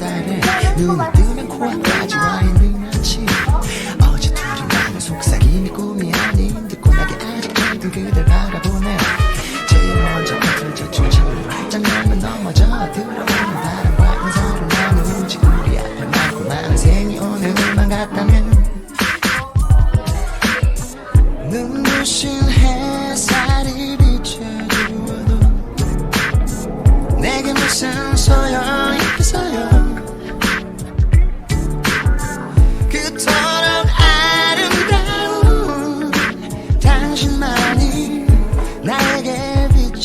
햇살에 눈을 뜨면 코앞까지 와 있는 아침 어제 둘이 나는 속삭이니 꿈이 아닌 듣고 나게 아직도 그댈 바라보네. 제일 먼저 들저 쫓아 발짝 넘어 넘어져 들어가.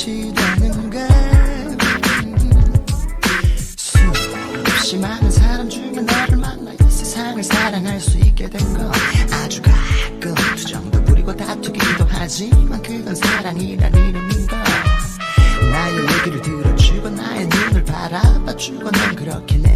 걸 수없이 많은 사람 중에 너를 만나 이 세상을 사랑할 수 있게 된거 아주 가끔 투정도 부리고 다투기도 하지만 그건 사랑이란 이름인 걸 나의 얘기를 들어주고 나의 눈을 바라봐주고 넌 그렇게 내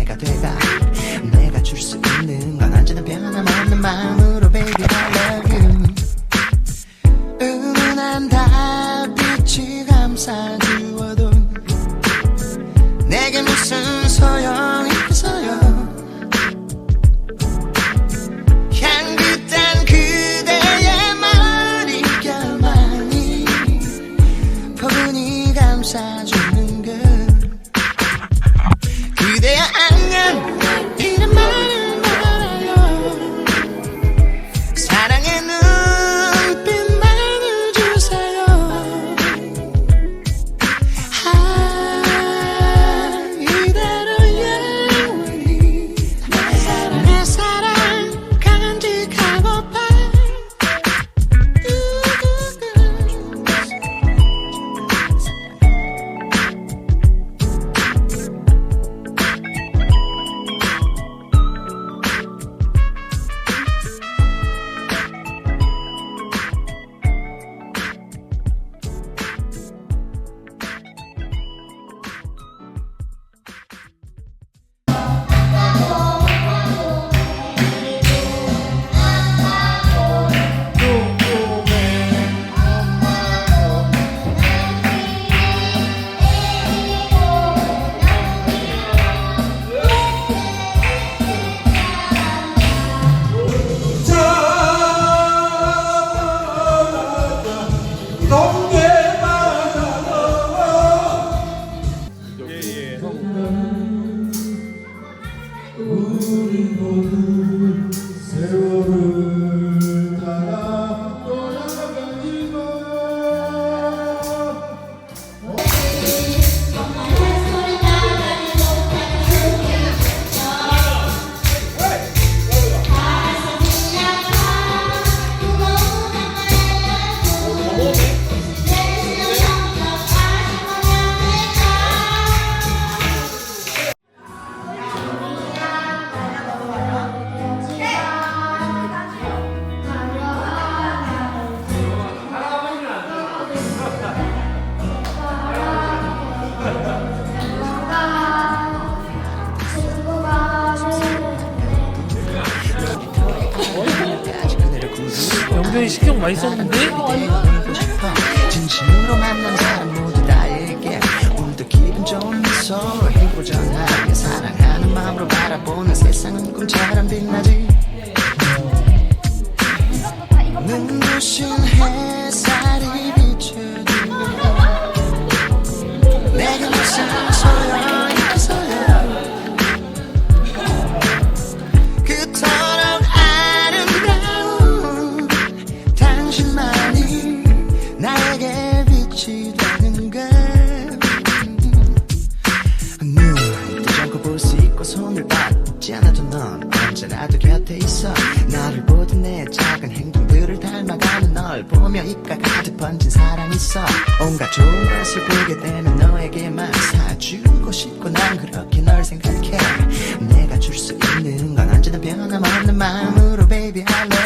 신경 많이 썼는데? 진심으로 만난 사람 모두 다에게. 오늘도 기분 좋은 미소로 행복전하게 사랑하는 마음으로 바라보는 세상은 꿈처럼 빛나지. 눈부신 햇살 걸눈 뜨지 않고 볼 수 있고 손을 뻗지 않아도 넌 언제나도 곁에 있어 나를 보던 내 작은 행동들을 닮아가는 널 보며 입가 가득 번진 사랑 있어 온갖 좋은 것을 보게 되는 너에게만 사주고 싶고 난 그렇게 널 생각해 내가 줄 수 있는 건 언제나 변함없는 마음으로 baby I love